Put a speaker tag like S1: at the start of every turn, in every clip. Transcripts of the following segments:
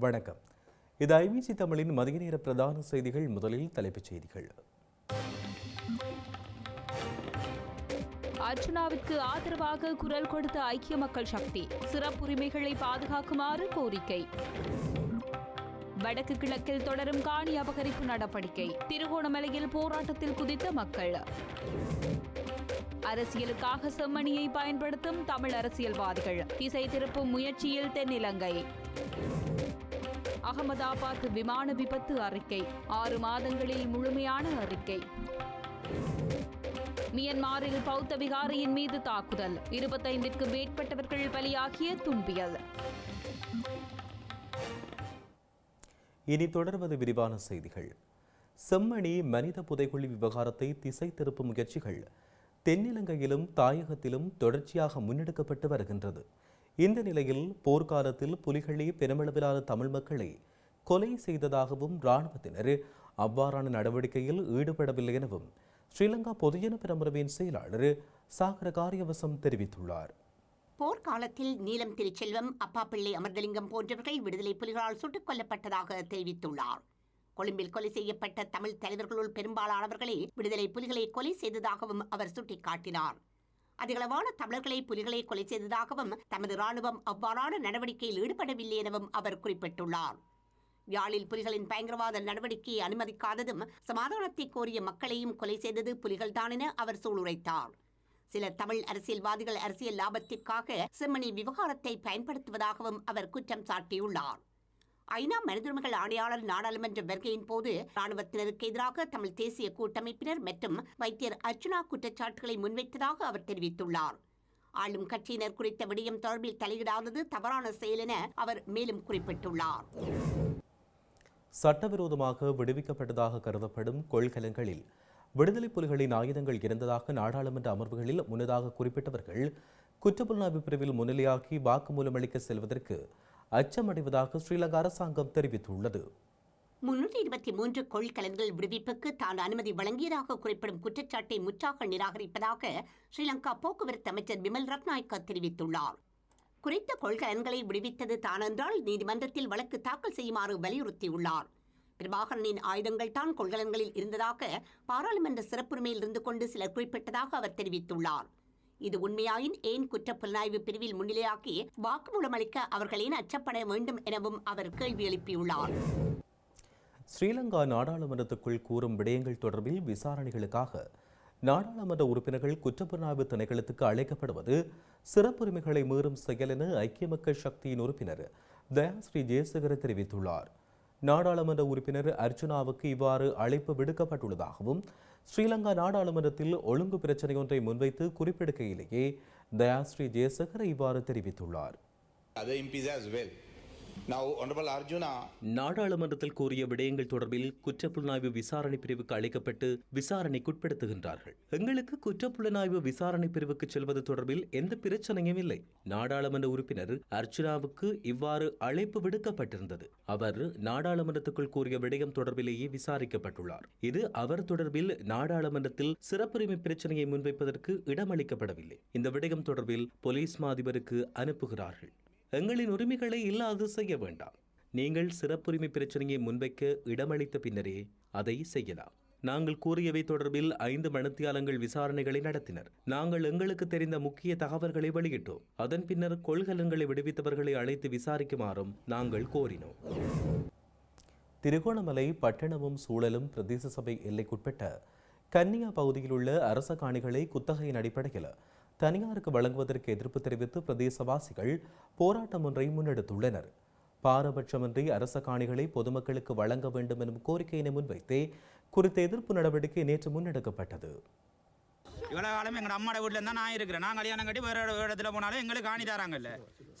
S1: வணக்கம். இது ஐபிசி தமிழின் மதிய நேர பிரதான செய்திகள். முதலில் தலைப்புச் செய்திகள்.
S2: அர்ச்சுனாவிற்கு ஆதரவாக குரல் கொடுத்த ஐக்கிய மக்கள் சக்தி சிறப்புரிமைகளை பாதுகாக்குமாறு கோரிக்கை. வடக்கு கிழக்கில் தொடரும் காணி அபகரிப்பு நடவடிக்கை. திருகோணமலையில் போராட்டத்தில் குதித்த மக்கள். அரசியலுக்காக செம்மணியை பயன்படுத்தும் தமிழ் அரசியல்வாதிகள். திசை திருப்பும் முயற்சியில் தென்னிலங்கை. அகமதாபாத் விமான விபத்து அறிக்கை. ஆறு மாதங்களில் முழுமையான அறிக்கை. மியன்மாரில் பௌத்த விகாரியின் மீது தாக்குதல். இருபத்தைந்திற்கு மேற்பட்டவர்கள் பலியாகிய துன்பியல்
S1: இனி தொடர்வது விரிவான செய்திகள். செம்மணி மனித புதைகுழி விவகாரத்தை திசை திருப்பும் முயற்சிகள் தென்னிலங்கையிலும் தாயகத்திலும் தொடர்ச்சியாக முன்னெடுக்கப்பட்டு வருகின்றது. இந்த நிலையில் போர்க்காலத்தில் புலிகளே பெருமளவிலான தமிழ் மக்களை கொலை செய்ததாகவும் இராணுவத்தினர் அவ்வாறான நடவடிக்கையில் ஈடுபடவில்லை எனவும் ஸ்ரீலங்கா பொதுஜன பெரமுறவின் செயலாளர் சாகர காரியவசம் தெரிவித்துள்ளார்.
S3: போர்க்காலத்தில் நீலம் திருச்செல்வம் அப்பாப்பிள்ளை அமர்தலிங்கம் போன்றவர்கள் விடுதலை புலிகளால் சுட்டுக் கொல்லப்பட்டதாக தெரிவித்துள்ளார். கொழும்பில் கொலை செய்யப்பட்ட தமிழ் தலைவர்களுள் பெரும்பாலானவர்களே விடுதலை புலிகளை கொலை செய்ததாகவும் அவர் சுட்டிக்காட்டினார். அதிகளவான தமிழர்களை புலிகளை கொலை செய்ததாகவும் தமது ராணுவம் அவ்வாறான நடவடிக்கையில் ஈடுபடவில்லை எனவும் அவர் குறிப்பிட்டுள்ளார். யாழில் புலிகளின் பயங்கரவாத நடவடிக்கையை அனுமதிக்காததும் சமாதானத்தை கோரிய மக்களையும் கொலை செய்தது புலிகள்தான் என அவர் சூளுரைத்தார். சில தமிழ் அரசியல்வாதிகள் அரசியல் லாபத்திற்காக செம்மணி விவகாரத்தை பயன்படுத்துவதாகவும் அவர் குற்றம் சாட்டியுள்ளார். ஐநா மனிதுரிமைகள் ஆணையாளர் நாடாளுமன்ற வருகையின் போது ராணுவத்தினருக்கு எதிராக தமிழ் தேசிய கூட்டமைப்பினர் மற்றும் வைத்தியர் அர்ச்சனா குற்றச்சாட்டுகளை முன்வைத்ததாக அவர் தெரிவித்துள்ளார். ஆளும் கட்சியினர் குறித்த விடயம் தொடர்பில் தலையிடாதது தவறான செயல் என அவர் மேலும் குறிப்பிட்டுள்ளார்.
S1: சட்டவிரோதமாக விடுவிக்கப்பட்டதாக கருதப்படும் கொள்கலங்களில் விடுதலை புலிகளின் ஆயுதங்கள் இருந்ததாக நாடாளுமன்ற அமர்வுகளில் முன்னதாக குறிப்பிட்டவர்கள் குற்றப்புலனாய்வு பிரிவில் முன்னிலையாகி வாக்குமூலம் அளிக்க செல்வதற்கு அச்சமடைவதாக ஸ்ரீலங்கா அரசாங்கம் தெரிவித்துள்ளது.
S3: முன்னூற்றி இருபத்தி மூன்று கொள்கலன்கள் விடுவிப்புக்கு தான் அனுமதி வழங்கியதாக குறிப்பிடும் குற்றச்சாட்டை முற்றாக நிராகரிப்பதாக ஸ்ரீலங்கா போக்குவரத்து அமைச்சர் விமல் ரத்நாயக்கா தெரிவித்துள்ளார். குறித்த கொள்கலன்களை விடுவித்தது தானென்றால் நீதிமன்றத்தில் வழக்கு தாக்கல் செய்யுமாறு வலியுறுத்தியுள்ளார். பிரபாகரனின் ஆயுதங்கள் தான் கொள்கலன்களில் இருந்ததாக பாராளுமன்ற சிறப்புரிமையில் இருந்து கொண்டு சிலர் குறிப்பிட்டதாக அவர் தெரிவித்துள்ளார். இது உண்மையாயின் ஏன் குற்ற புலனாய்வு பிரிவில் முன்னிலையாக்கி வாக்குமூலம் அளிக்க அவர்கள் ஏன் அச்சப்பட வேண்டும் எனவும் அவர் கேள்வி எழுப்பியுள்ளார்.
S1: ஸ்ரீலங்கா நாடாளுமன்றத்துக்குள் கூறும் விடயங்கள் தொடர்பில் விசாரணைகளுக்காக நாடாளுமன்ற உறுப்பினர்கள் குற்றப்புலனாய்வு திணைக்களத்துக்கு அழைக்கப்படுவது சிறப்புரிமைகளை மீறும் செயல் என ஐக்கிய மக்கள் சக்தியின் உறுப்பினர் தயாஸ்ரீ ஜெயசேகர தெரிவித்துள்ளார். நாடாளுமன்ற உறுப்பினர் அர்ச்சுனாவுக்கு இவ்வாறு அழைப்பு விடுக்கப்பட்டுள்ளதாகவும் ஸ்ரீலங்கா நாடாளுமன்றத்தில் ஒழுங்கு பிரச்சனை ஒன்றை முன்வைத்து குறிப்பிடுகையிலேயே தயாஸ்ரீ ஜெயசேகர இவ்வாறு தெரிவித்துள்ளார். நாடாளுமன்றத்தில் கூறிய விடயங்கள் தொடர்பில் குற்றப்புலனாய்வு விசாரணை பிரிவுக்கு அழைக்கப்பட்டு விசாரணைக்குட்படுத்துகின்றார்கள். எங்களுக்கு குற்றப்புலனாய்வு விசாரணை பிரிவுக்கு செல்வது தொடர்பில் எந்த பிரச்சனையும் இல்லை. நாடாளுமன்ற உறுப்பினர் அர்ச்சுனாவுக்கு இவ்வாறு அழைப்பு விடுக்கப்பட்டிருந்தது. அவர் நாடாளுமன்றத்துக்குள் கூறிய விடயம் தொடர்பிலேயே விசாரிக்கப்பட்டுள்ளார். இது அவர் தொடர்பில் நாடாளுமன்றத்தில் சிறப்புரிமை பிரச்சனையை முன்வைப்பதற்கு இடமளிக்கப்படவில்லை. இந்த விடயம் தொடர்பில் போலீஸ் மாதிபருக்கு அனுப்புகிறார்கள். எங்களின் உரிமைகளை இல்லாது செய்ய வேண்டாம். நீங்கள் சிறப்புரிமை பிரச்சனையை முன்வைக்க இடமளித்த பின்னரே அதை செய்யலாம். நாங்கள் கூறியவை தொடர்பில் ஐந்து மணித்தியாலங்கள் விசாரணைகளை நடத்தினர். நாங்கள் எங்களுக்கு தெரிந்த முக்கிய தகவல்களை வெளியிட்டோம். அதன் பின்னர் கொள்கலன்களை விடுவித்தவர்களை அழைத்து விசாரிக்குமாறும் நாங்கள் கோரினோம். திருகோணமலை பட்டணமும் சூழலும் பிரதேச சபை எல்லைக்குட்பட்ட கன்னியா பகுதியில் உள்ள அரச காணிகளை குத்தகையின் அடிப்படையில் தனியாருக்கு வழங்குவதற்கு எதிர்ப்பு தெரிவித்து பிரதேசவாசிகள் போராட்டம் ஒன்றை முன்னெடுத்துள்ளனர். பாரபட்சமின்றி அரச காணிகளை பொதுமக்களுக்கு வழங்க வேண்டும் எனும் கோரிக்கையினை முன்வைத்தே குறித்த எதிர்ப்பு நடவடிக்கை நேற்று முன்னெடுக்கப்பட்டது.
S4: இவ்வளோ காலம் எங்கள் அம்மா வீட்டில் தான் நான் இருக்கிறேன். நான் கல்யாணம் கட்டி வேறு இடத்துல போனாலும் எங்களுக்கு காணி தராங்கல்ல.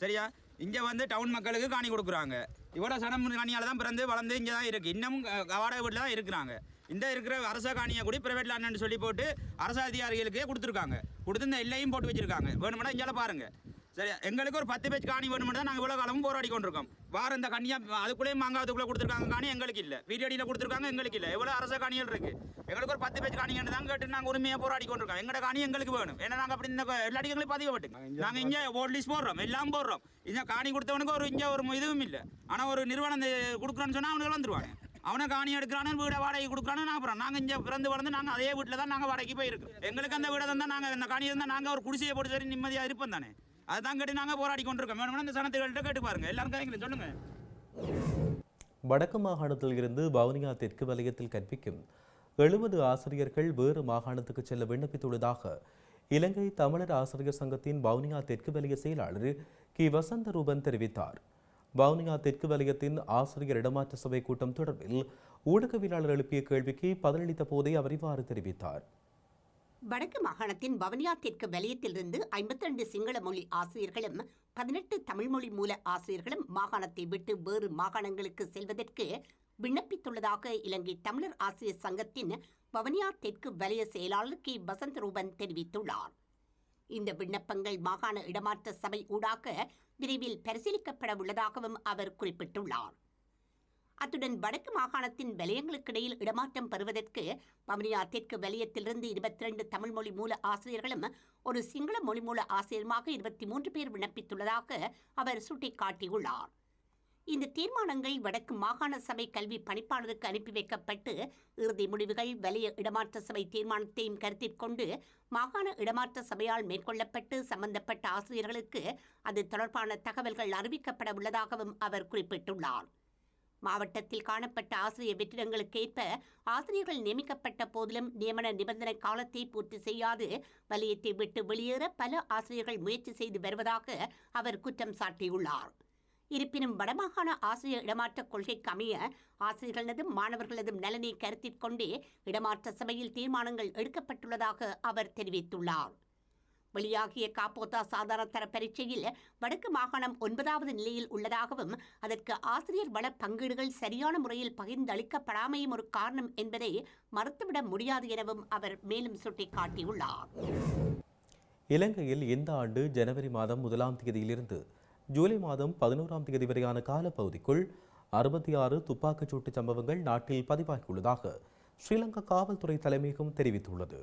S4: சரியா? இங்கே வந்து டவுன் மக்களுக்கு காணி கொடுக்குறாங்க. இவ்வளோ சனம் காணியால் தான் பிறந்து வளர்ந்து இங்கே தான் இருக்குது இன்னமும் வாடகை வீட்டில் தான் இருக்கிறாங்க. இந்த இருக்கிற அரச காணியை கூட பிரைவேட் லேண்ட்னு சொல்லி போட்டு அரசு அதிகாரிகளுக்கே கொடுத்துருக்காங்க. கொடுத்து இந்த எல்லையும் போட்டு வச்சிருக்காங்க. வேணுமெண்டா இங்கே பாருங்க. சரி எங்களுக்கு ஒரு பத்து பேஜ் காணி வேணும்னு தான் நாங்கள் இவ்வளோ காலமும் போராடி கொண்டிருக்கோம். வார இந்த கனியா அதுக்குள்ளேயும் மாங்காவதுக்குள்ளே கொடுத்துருக்காங்க காணி எங்களுக்கு இல்லை. வீடியோடியில் கொடுத்துருக்காங்க எங்களுக்கு இல்லை. எவ்வளோ அரச காணிகள் இருக்கு. எங்களுக்கு ஒரு பத்து பேஜ் காணின்னு தான் கேட்டு நாங்கள் உரிமையாக போராடி கொண்டிருக்கோம். எங்களோட காணி எங்களுக்கு வேணும். ஏன்னா நாங்கள் அப்படி இந்த எல்லா எங்களுக்கு பதிவு விட்டு நாங்கள் இங்கே ஓல்ட் லிஸ்ட் போடுறோம். எல்லாம் போடுறோம். இந்த காணி கொடுத்தவனுக்கு ஒரு இங்கே ஒரு இதுவும் இல்லை. ஆனால் ஒரு நிறுவனம் கொடுக்குறோன்னு சொன்னால் அவனுக்கு வந்துருவாங்க அவனை காணி எடுக்கிறானு வீடை வாடகை கொடுக்குறானு நான் அப்புறம் நாங்கள் இங்கே பிறந்து வளர்ந்து நாங்கள் அதே வீட்டில் தான் நாங்கள் வாடகைக்கு போயிருக்கோம். எங்களுக்கு அந்த வீடை தான் நாங்கள் அந்த காணி இருந்தால் நாங்கள் ஒரு குடிசையை போட்டு சரி நிம்மதியாக இருப்போம் தானே. அதுதான் கேட்டு நாங்கள் போராடி கொண்டிருக்கோம். வேணும்னா இந்த சனத்துகள்கிட்ட கேட்டு பாருங்க. எல்லாரும் கேட்குறேன் சொல்லுங்க.
S1: வடக்கு மாகாணத்தில் இருந்து வவுனியா தெற்கு வலயத்தில் கற்பிக்கும் எழுபது ஆசிரியர்கள் வேறு மாகாணத்துக்கு செல்ல விண்ணப்பித்துள்ளதாக இலங்கை தமிழர் ஆசிரியர் சங்கத்தின் வவுனியா தெற்கு வலய செயலாளர் கி. வசந்த ரூபன் தெரிவித்தார். வவுனியா தெற்கு வலயத்தின் ஆசிரியர் இடமாற்ற சபை கூட்டம் தொடர்பில் ஊடகவியலாளர் எழுப்பிய கேள்விக்கு பதிலளித்த போதே அவர் இவ்வாறு தெரிவித்தார்.
S3: வடக்கு மாகாணத்தின் வவனியா தெற்கு வலயத்திலிருந்து ஐம்பத்தி ரெண்டு சிங்கள மொழி ஆசிரியர்களும் பதினெட்டு தமிழ் மொழி மூல ஆசிரியர்களும் மாகாணத்தை விட்டு வேறு மாகாணங்களுக்கு செல்வதற்கு விண்ணப்பித்துள்ளதாக இலங்கை தமிழர் ஆசிரியர் சங்கத்தின் வவுனியா தெற்கு வலய செயலாளர் கே. வசந்த் ரூபன் தெரிவித்துள்ளார். இந்த விண்ணப்பங்கள் மாகாண இடமாற்ற சபை ஊடாக விரைவில் பரிசீலிக்கப்பட உள்ளதாகவும் அவர் குறிப்பிட்டுள்ளார். அத்துடன் வடக்கு மாகாணத்தின் வலயங்களுக்கிடையில் இடமாற்றம் பெறுவதற்கு வவுனியா தெற்கு வலயத்திலிருந்து இருபத்தி ரெண்டு தமிழ் மொழி மூல ஆசிரியர்களும் ஒரு சிங்கள மொழி மூல ஆசிரியருமாக இருபத்தி மூன்று பேர் விண்ணப்பித்துள்ளதாக அவர் சுட்டிக்காட்டியுள்ளார். இந்த தீர்மானங்கள் வடக்கு மாகாண சபை கல்வி பணிப்பாளருக்கு அனுப்பி வைக்கப்பட்டு இறுதி முடிவுகள் வலிய இடமாற்ற சபை தீர்மானத்தையும் கருத்தில் கொண்டு மாகாண இடமாற்ற சபையால் மேற்கொள்ளப்பட்டு சம்பந்தப்பட்ட ஆசிரியர்களுக்கு அது தொடர்பான தகவல்கள் அறிவிக்கப்பட உள்ளதாகவும் அவர் குறிப்பிட்டுள்ளார். மாவட்டத்தில் காணப்பட்ட ஆசிரியர் வெற்றிடங்களுக்கேற்ப ஆசிரியர்கள் நியமிக்கப்பட்ட போதிலும் நியமன நிபந்தனை காலத்தை பூர்த்தி செய்யாது. வலயத்தை விட்டு வெளியேற பல ஆசிரியர்கள் முயற்சி செய்து வருவதாக அவர் குற்றம் சாட்டியுள்ளார். இருப்பினும் வடமாகாண ஆசிரியர் இடமாற்றக் கொள்கைக்கு அமைய ஆசிரியர்களதும் மாணவர்களதும் நலனை கருத்தில் கொண்டே இடமாற்ற சபையில் தீர்மானங்கள் எடுக்கப்பட்டுள்ளதாக அவர் தெரிவித்துள்ளார். வெளியாகிய காப்போத்தா சாதாரண தர பரீட்சையில் வடக்கு மாகாணம் ஒன்பதாவது நிலையில் உள்ளதாகவும் அதற்கு ஆசிரியர் வள பங்கீடுகள் சரியான முறையில் பகிர்ந்தளிக்கப்படாமையும் ஒரு காரணம் என்பதை மறுத்துவிட முடியாது எனவும் அவர் மேலும் சுட்டிக்காட்டியுள்ளார்.
S1: இலங்கையில் இந்த ஆண்டு ஜனவரி மாதம் முதலாம் தேதியிலிருந்து ஜூலை மாதம் பதினோராம் தேதி வரையான காலப்பகுதிக்குள் அறுபத்தி ஆறு துப்பாக்கிச்சூட்டு சம்பவங்கள் நாட்டில் பதிவாகியுள்ளதாக ஸ்ரீலங்கா காவல்துறை தலைமையகம் தெரிவித்துள்ளது.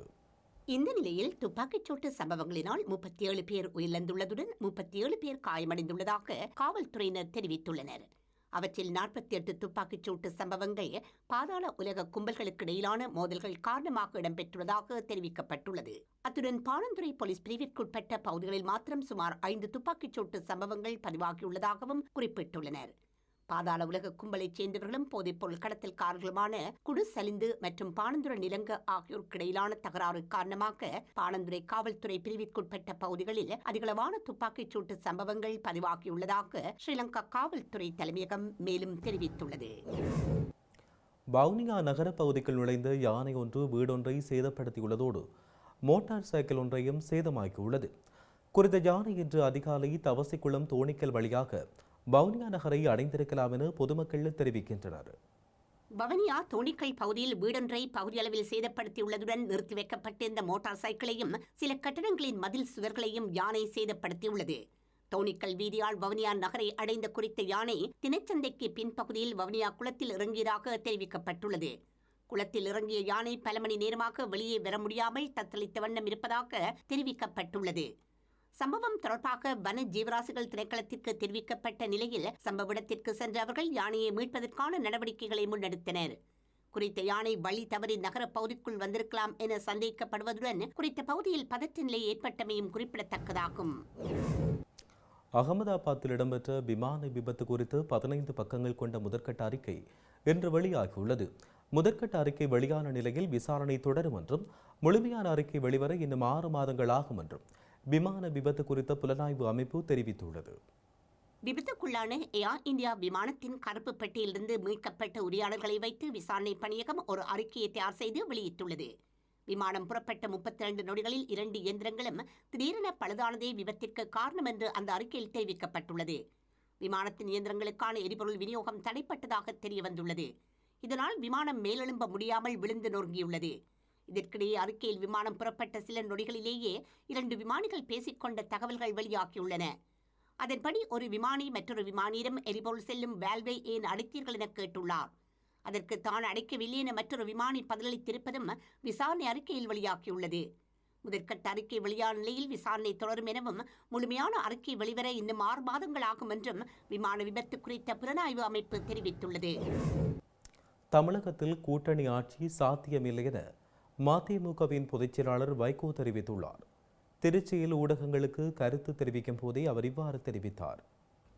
S3: இந்த நிலையில் துப்பாக்கிச்சூட்டு சம்பவங்களினால் முப்பத்தி ஏழு பேர் உயிரிழந்துள்ளதுடன் முப்பத்தி ஏழு பேர் காயமடைந்துள்ளதாக காவல்துறையினர் தெரிவித்துள்ளனர். அவற்றில் நாற்பத்தி எட்டு துப்பாக்கிச் சூட்டு சம்பவங்கள் பாதாள உலக கும்பல்களுக்கு இடையிலான மோதல்கள் காரணமாக இடம்பெற்றுள்ளதாக தெரிவிக்கப்பட்டுள்ளது. அத்துடன் பாலந்துறை போலீஸ் பிரிவிற்குட்பட்ட பகுதிகளில் மாத்திரம் சுமார் ஐந்து துப்பாக்கிச் சூட்டு சம்பவங்கள் பதிவாகியுள்ளதாகவும் குறிப்பிட்டுள்ளனர். பாதாள உலக கும்பலைச் சேர்ந்தவர்களும் போதைப்பொருள் கடத்தல்காரர்களுமான குடு சலிந்து மற்றும் பாணந்துரை நிலங்க ஆகியோருக்கு இடையிலான தகராறு காரணமாக பாணந்துரை காவல்துறை பிரிவிற்குட்பட்ட பகுதிகளில் அதிகளவான துப்பாக்கிச் சூட்டு சம்பவங்கள் பதிவாகியுள்ளதாக ஸ்ரீலங்கா காவல்துறை தலைமையகம் மேலும் தெரிவித்துள்ளது.
S1: வவுனியா நகர பகுதிக்குள் நுழைந்த யானை ஒன்று வீடொன்றை சேதப்படுத்தியுள்ளதோடு மோட்டார் சைக்கிள் ஒன்றையும் சேதமாக்கியுள்ளது. குறித்த யானை இன்று அதிகாலை தவசிக்குளம் தோணிக்கல் வழியாக வவுனியா நகரை அடைந்திருக்கலாம் என பொதுமக்கள் தெரிவிக்கின்றனர்.
S3: வவனியா தோணிக்கல் பகுதியில் வீடொன்றை பகுதியளவில் சேதப்படுத்தியுள்ளதுடன் நிறுத்தி வைக்கப்பட்டிருந்த மோட்டார் சைக்கிளையும் சில கட்டடங்களின் மதில் சுவர்களையும் யானை சேதப்படுத்தியுள்ளது. தோணிக்கல் வீதியால் வவுனியா நகரை அடைந்த குறித்த யானை தினச்சந்தைக்கு பின்பகுதியில் வவுனியா குளத்தில் இறங்கியதாக தெரிவிக்கப்பட்டுள்ளது. குளத்தில் இறங்கிய யானை பல மணி நேரமாக வெளியே வர முடியாமல் தத்தளித்த வண்ணம் இருப்பதாக தெரிவிக்கப்பட்டுள்ளது. சம்பவம் தொடர்பாக வன ஜீவராசிகள் திணைக்களத்திற்கு தெரிவிக்கப்பட்ட நிலையில் சம்பவ இடத்திற்கு சென்ற அவர்கள் யானையை மீட்பதற்கான நடவடிக்கைகளை முன்னெடுத்தனர். குறித்த யானை வழி தவறி நகர பகுதிக்குள் வந்திருக்கலாம் என சந்தேகிக்கப்படுவதுடன் குறித்த பகுதியில் பதற்ற நிலை ஏற்பட்டமையும் குறிப்பிடத்தக்கதாகும்.
S1: அகமதாபாத்தில் இடம்பெற்ற விமான விபத்து குறித்து பதினைந்து பக்கங்கள் கொண்ட முதற்கட்ட அறிக்கை இன்று வெளியாகியுள்ளது. முதற்கட்ட அறிக்கை வெளியான நிலையில் விசாரணை தொடரும் என்றும் முழுமையான அறிக்கை வெளிவர இன்னும் ஆறு மாதங்கள் ஆகும் என்றும் விமான விபத்து குறித்த புலனாய்வு அமைப்பு தெரிவித்துள்ளது.
S3: விபத்துக்குள்ளான ஏர் இந்தியா விமானத்தின் கருப்பு பெட்டியிலிருந்து மீட்கப்பட்ட உரியாளர்களை வைத்து விசாரணை பணியகம் ஒரு அறிக்கையை தயார் செய்து வெளியிட்டுள்ளது. விமானம் புறப்பட்ட முப்பத்தி இரண்டு நொடிகளில் இரண்டு இயந்திரங்களும் திடீரென பழுதானதே விபத்திற்கு காரணம் என்று அந்த அறிக்கையில் தெரிவிக்கப்பட்டுள்ளது. விமானத்தின் இயந்திரங்களுக்கான எரிபொருள் விநியோகம் தடைப்பட்டதாக தெரியவந்துள்ளது. இதனால் விமானம் மேலெழும்ப முடியாமல் விழுந்து நொறுங்கியுள்ளது. இதற்கிடையே அறிக்கையில் விமானம் புறப்பட்ட சில நொடிகளிலேயே இரண்டு விமானிகள் பேசிக்கொண்ட தகவல்கள் வெளியாகியுள்ளன. அதன்படி ஒரு விமானி மற்றொரு விமானியிடம் எரிபொருள் செல்லும் வேல்வை ஏன் அடைத்தீர்கள் என கேட்டுள்ளார். அதற்கு தான் அடைக்கவில்லை என மற்றொரு விமானி பதிலளித்திருப்பதும் விசாரணை அறிக்கையில் வெளியாகியுள்ளது. முதற்கட்ட அறிக்கை வெளியான நிலையில் விசாரணை தொடரும் எனவும் முழுமையான அறிக்கை வெளிவர இன்னும் ஆறு மாதங்கள் ஆகும் என்றும் விமான விபத்து குறித்த புலனாய்வு அமைப்பு தெரிவித்துள்ளது.
S1: தமிழகத்தில் கூட்டணி ஆட்சி சாத்தியமில்லை என மதிமுகவின் பொதுச் செயலாளர் வைகோ தெரிவித்துள்ளார். திருச்சியில் ஊடகங்களுக்கு கருத்து தெரிவிக்கும் போதே அவர் இவ்வாறு தெரிவித்தார்.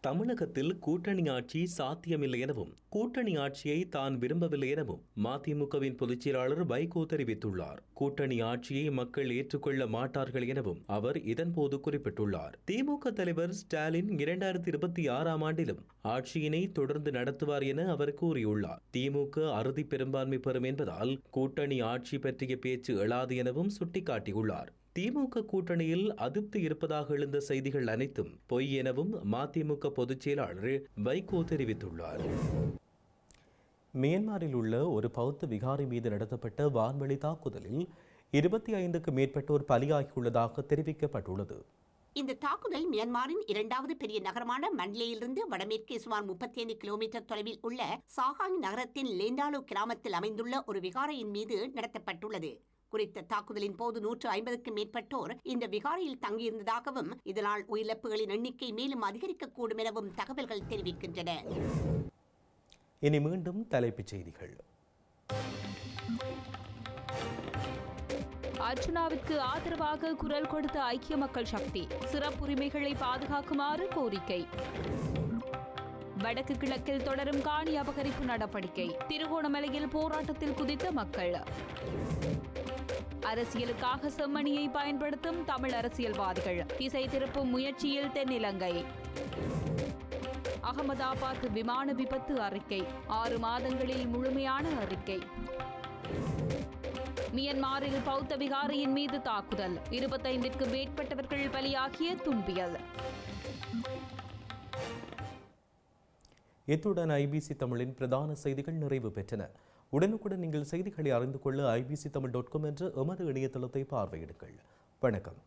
S1: தமிழகத்தில் கூட்டணி ஆட்சி சாத்தியமில்லை எனவும் கூட்டணி ஆட்சியை தான் விரும்பவில்லை எனவும் மதிமுகவின் பொதுச்செயலாளர் வைகோ தெரிவித்துள்ளார். கூட்டணி ஆட்சியை மக்கள் ஏற்றுக்கொள்ள மாட்டார்கள் எனவும் அவர் இதன்போது குறிப்பிட்டுள்ளார். திமுக தலைவர் ஸ்டாலின் இரண்டாயிரத்தி இருபத்தி ஆறாம் ஆண்டிலும் ஆட்சியினை தொடர்ந்து நடத்துவார் என அவர் கூறியுள்ளார். திமுக அறுதி பெரும்பான்மை பெறும் என்பதால் கூட்டணி ஆட்சி பற்றிய பேச்சு எழாது எனவும் சுட்டிக்காட்டியுள்ளார். திமுக கூட்டணியில் அதிருப்தி இருப்பதாக எழுந்த செய்திகள் அனைத்தும் பொய் எனவும் மதிமுக பொதுச் செயலாளர் வைகோ தெரிவித்துள்ளார். மியான்மரில் உள்ள ஒரு பௌத்த விகாரி மீது நடத்தப்பட்ட வான்வழி தாக்குதலில் இருபத்தி ஐந்துக்கு மேற்பட்டோர் பலியாகியுள்ளதாக தெரிவிக்கப்பட்டுள்ளது.
S3: இந்த தாக்குதல் மியான்மரின் இரண்டாவது பெரிய நகரமான மண்லேயிலிருந்து வடமேற்கே சுமார் முப்பத்தி ஐந்து கிலோமீட்டர் தொலைவில் உள்ள சாகாங் நகரத்தின் லேண்டாலு கிராமத்தில் அமைந்துள்ள ஒரு விகாரையின் மீது நடத்தப்பட்டுள்ளது. குறித்த தாக்குதலின் போது நூற்று ஐம்பதுக்கும் மேற்பட்டோர் இந்த விகாரையில் தங்கியிருந்ததாகவும் இதனால் உயிரிழப்புகளின் எண்ணிக்கை மேலும் அதிகரிக்கக்கூடும் எனவும் தகவல்கள் தெரிவிக்கின்றன.
S1: இனி மீண்டும் தலைப்புச் செய்திகள்.
S2: அர்ச்சுனாவிற்கு ஆதரவாக குரல் கொடுத்த ஐக்கிய மக்கள் சக்தி சிறப்புரிமைகளை பாதுகாக்குமாறு கோரிக்கை. வடக்கு கிழக்கில் தொடரும் காணி அபகரிப்பு நடவடிக்கை திருகோணமலையில் போராட்டத்தில் குதித்த மக்கள். அரசியலுக்காக செம்மணியை பயன்படுத்தும் தமிழ் அரசியல்வாதிகள். திசை திருப்பும் முயற்சியில் தென்னிலங்கை. அகமதாபாத் விமான விபத்து அறிக்கை. ஆறு மாதங்களில் முழுமையான அறிக்கை. மியன்மாரில் பௌத்த விகாரியின் மீது தாக்குதல். இருபத்தைந்திற்கு மேற்பட்டவர்கள் பலியாகிய துன்பியல்
S1: இத்துடன் ஐபிசி தமிழின் பிரதான செய்திகள் நிறைவு பெற்றன. உடனுக்குடன் நீங்கள் செய்திகளை அறிந்து கொள்ள ஐபிசி தமிழ் டாட் காம் என்ற எமது இணையதளத்தை பார்வையிடுங்கள். வணக்கம்.